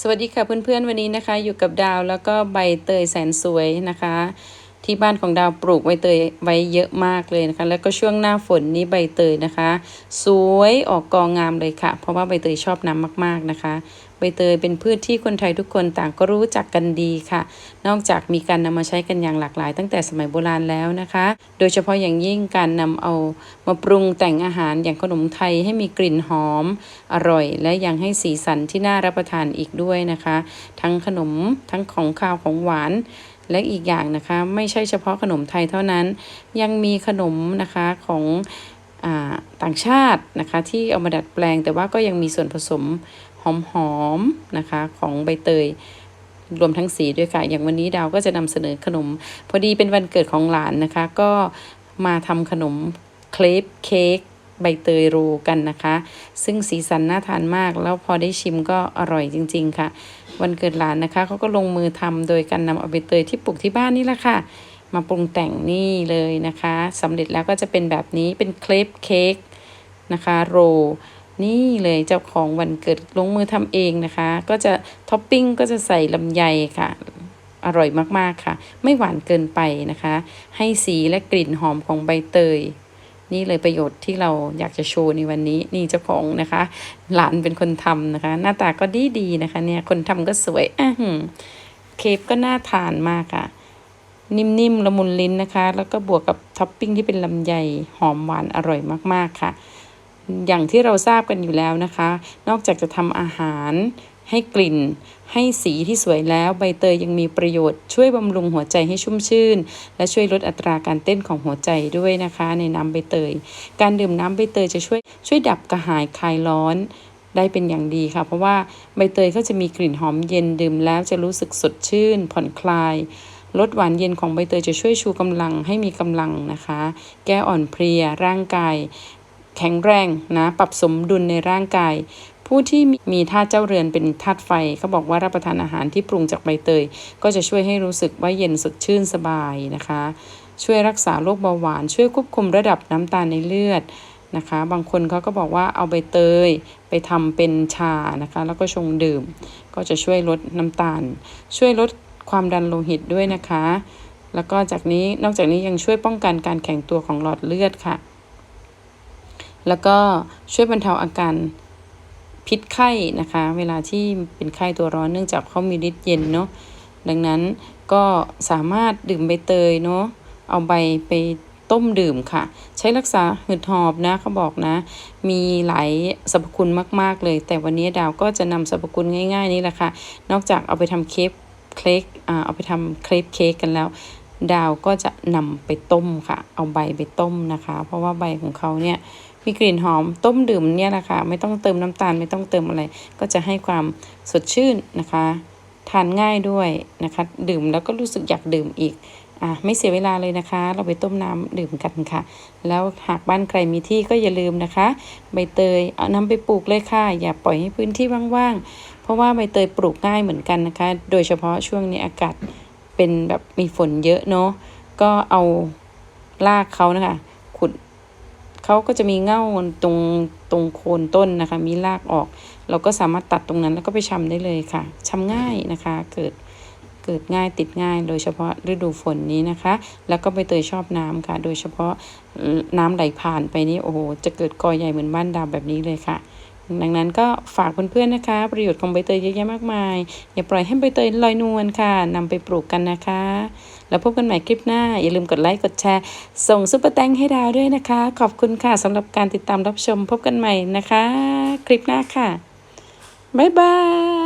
สวัสดีค่ะเพื่อนๆวันนี้นะคะ อยู่กับดาวแล้วก็ใบเตยแสนสวยนะคะ ที่บ้านของดาวปลูกใบเตยไว้เยอะมากเลยนะคะ แล้วก็ช่วงหน้าฝนนี้ใบเตยนะคะ สวยออกกองงามเลยค่ะ เพราะว่าใบเตยชอบน้ำมาก ๆนะคะใบเตยเป็นพืชที่คนไทยทุกคนต่างก็รู้จักกันดีค่ะ นอกจากมีการนำมาใช้กันอย่างหลากหลาย ตั้งแต่สมัยโบราณแล้วนะคะ โดยเฉพาะอย่างยิ่งการนำเอามาปรุงแต่งอาหารอย่างขนมไทยให้มีกลิ่นหอมอร่อย และยังให้สีสันที่น่ารับประทานอีกด้วยนะคะ ทั้งขนมทั้งของข้าวของหวานและอีกอย่างนะคะไม่ใช่เฉพาะขนมไทยเท่านั้น ยังมีขนมนะคะของอาต่างชาตินะคะที่เอามาดัดแปลง แต่ว่าก็ยังมีส่วนผสมหอมๆนะคะของใบเตยรวมทั้งสีด้วยค่ะ อย่างวันนี้ดาวก็จะนำเสนอขนม พอดีเป็นวันเกิดของหลานนะคะ ก็มาทำขนมเคลปเค้ก ใบเตยโรกันนะคะ ซึ่งสีสันน่าทานมาก แล้วพอได้ชิมก็อร่อยจริง ๆ ค่ะ วันเกิดหลานนะคะเขาก็ลงมือทำโดยการนำเอาใบเตยที่ปลูกที่บ้านนี่แหละค่ะ มาปรุงแต่งนี่เลยนะคะสำเร็จแล้วก็จะเป็นแบบนี้เป็นเคลปเค้กนะคะโรนี่เลยเจ้าของวันเกิดลงมือทำเองนะคะ ก็จะท็อปปิ้งก็จะใส่ลำไยค่ะ อร่อยมากๆค่ะ ไม่หวานเกินไปนะคะ ให้สีและกลิ่นหอมของใบเตย นี่เลยประโยชน์ที่เราอยากจะโชว์ในวันนี้นี่เจ้าของนะคะ หลานเป็นคนทำนะคะ หน้าตาก็ดีดีๆนะคะ เนี่ยคนทำก็สวยอะเคปก็น่าทานมากค่ะนิ่มๆละมุนลิ้นนะคะ แล้วก็บวกกับท็อปปิ้งที่เป็นลำไยหอมหวานอร่อยมากๆค่ะ อย่างที่เราทราบกันอยู่แล้วนะคะ นอกจากจะทำอาหาร ให้กลิ่น ให้สีที่สวยแล้วใบเตยยังมีประโยชน์ช่วยบำรุงหัวใจให้ชุ่มชื่น และช่วยลดอัตราการเต้นของหัวใจด้วยนะคะ ในน้ำใบเตย การดื่มน้ำใบเตยจะช่วยช่วยดับกระหายคลายร้อนได้เป็นอย่างดีค่ะ เพราะว่าใบเตยเขาจะมีกลิ่นหอมเย็นดื่มแล้วจะรู้สึกสดชื่น ผ่อนคลายลดหวานเย็นของใบเตยจะช่วยชูกำลังให้มีกำลังนะคะ แก้อ่อนเพลียร่างกาย แข็งแรงนะ ปรับสมดุลในร่างกาย ผู้ที่มีธาตุเจ้าเรือนเป็นธาตุไฟเขาบอกว่ารับประทานอาหารที่ปรุงจากใบเตย ก็จะช่วยให้รู้สึกว่าเย็นสดชื่นสบายนะคะ ช่วยรักษาโรคเบาหวาน ช่วยควบคุมระดับน้ำตาลในเลือดนะคะ บางคนเขาก็บอกว่าเอาใบเตยไปทำเป็นชานะคะ แล้วก็ชงดื่ม ก็จะช่วยลดน้ำตาล ช่วยลดความดันโลหิตด้วยนะคะ แล้วก็จากนี้นอกจากนี้ยังช่วยป้องกันการแข็งตัวของหลอดเลือดค่ะ แล้วก็ช่วยบรรเทาอาการ พิษไข้นะคะ เวลาที่เป็นไข้ตัวร้อนเนื่องจากเขามีฤทธิ์เย็นเนาะดังนั้นก็สามารถดื่มใบเตยเนาะเอาใบไปต้มดื่มค่ะ ใช้รักษาหืดหอบนะเขาบอกนะ มีหลายสรรพคุณมากๆเลย แต่วันนี้ดาวก็จะนำสรรพคุณง่าย ๆ นี่แหละค่ะ นอกจากเอาไปทำเค้กเค้กอ่าเอาไปทำเครปเค้กกันแล้ว ดาวก็จะนำไปต้มค่ะ เอาใบไปต้มนะคะ เพราะว่าใบของเขาเนี่ย มีกลิ่นหอมต้มดื่มเนี่ยแหละค่ะไม่ต้องเติมน้ำตาลไม่ต้องเติมอะไร ก็จะให้ความสดชื่นนะคะ ทานง่ายด้วยนะคะ ดื่มแล้วก็รู้สึกอยากดื่มอีกอะไม่เสียเวลาเลยนะคะ เราไปต้มน้ำดื่มกันค่ะ แล้วหากบ้านใครมีที่ก็อย่าลืมนะคะ ใบเตยเอานำไปปลูกเลยค่ะ อย่าปล่อยให้พื้นที่ว่างๆ เพราะว่าใบเตยปลูกง่ายเหมือนกันนะคะ โดยเฉพาะช่วงนี้อากาศเป็นแบบมีฝนเยอะเนาะก็เอารากเขานะคะ เขาก็จะมีเง่าตรงตรงโคนต้นนะคะ มีรากออก เราก็สามารถตัดตรงนั้นแล้วก็ไปชำได้เลยค่ะชำง่ายนะคะ เกิดเกิดง่ายติดง่าย โดยเฉพาะฤดูฝนนี้นะคะ แล้วก็ใบเตยชอบน้ำค่ะ โดยเฉพาะน้ำไหลผ่านไปนี่โอ้โหจะเกิดกอใหญ่เหมือนบ้านดาวแบบนี้เลยค่ะ ดังนั้นก็ฝากเพื่อนๆนะคะ ประโยชน์ของใบเตยเยอะแยะมากมาย อย่าปล่อยให้ใบเตยลอยนวลค่ะนำไปปลูกกันนะคะ แล้วพบกันใหม่คลิปหน้า อย่าลืมกดไลค์กดแชร์ ส่งซุปเปอร์แตงให้ดาวด้วยนะคะ ขอบคุณค่ะสำหรับการติดตามรับชมพบกันใหม่นะคะ คลิปหน้าค่ะบ๊ายบาย